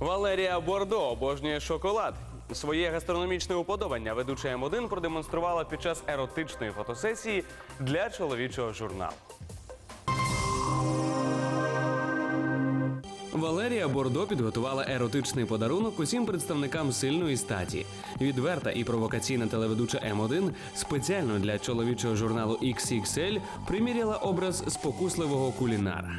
Валерія Бордо обожнює шоколад. Своє гастрономічне уподобання ведуча М1 продемонструвала під час еротичної фотосесії для чоловічого журналу. Валерія Бордо підготувала еротичний подарунок усім представникам сильної статі. Відверта і провокаційна телеведуча М1 спеціально для чоловічого журналу XXL приміряла образ спокусливого кулінара.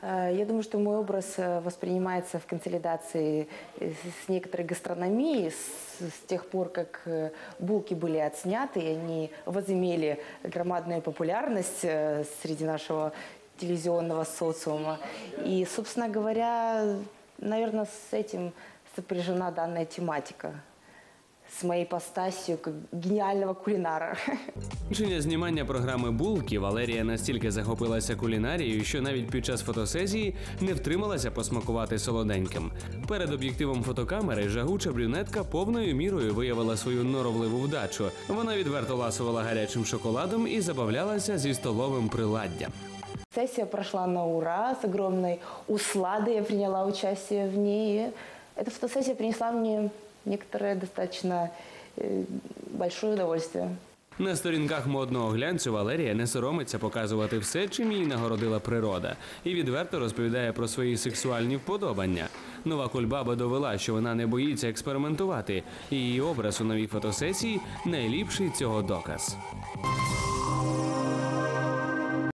Э, Я думаю, что мой образ э, воспринимается в консолидации э, с некоторой гастрономией с, с тех пор, как булки были отсняты, и они возымели громадную популярность среди нашего телевизионного социума. И, собственно говоря, наверное, с этим сопряжена данная тематика. С моей постасью как гениального кулинара. Знімання програми Булки Валерія настільки захопилася кулінарією, що навіть під час фотосесії не втрималася посмакувати солоденьким. Перед об'єктивом фотокамери жагуча брюнетка повною мірою виявила свою норовливу вдачу. Вона відверто ласувала гарячим шоколадом і забавлялася зі столовим приладдям. Сессия прошла на ура, с огромной усладой я приняла участие в ней. И эта фотосессия принесла мне некоторое достаточно э, большое удовольствие. На сторінках модного глянцю Валерія не соромиться показувати все, чим її нагородила природа, і відверто розповідає про свої сексуальні вподобання. Нова кульбаба довела, що вона не боїться експериментувати, і її образ у новій фотосесії найліпший цього доказ.